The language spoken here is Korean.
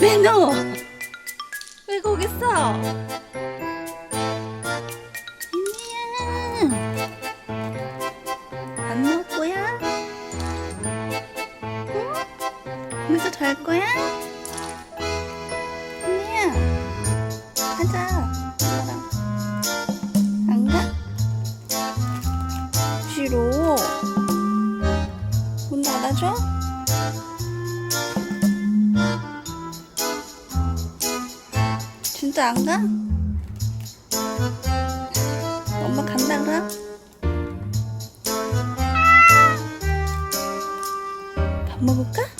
매너 왜 거기 있어? 안 나올 거야? 응? 거기서 잘 거야? 민니야 가자 안 가? 싫어 문 닫아줘? 진짜 안 가? 엄마 간다 그럼? 밥 먹을까?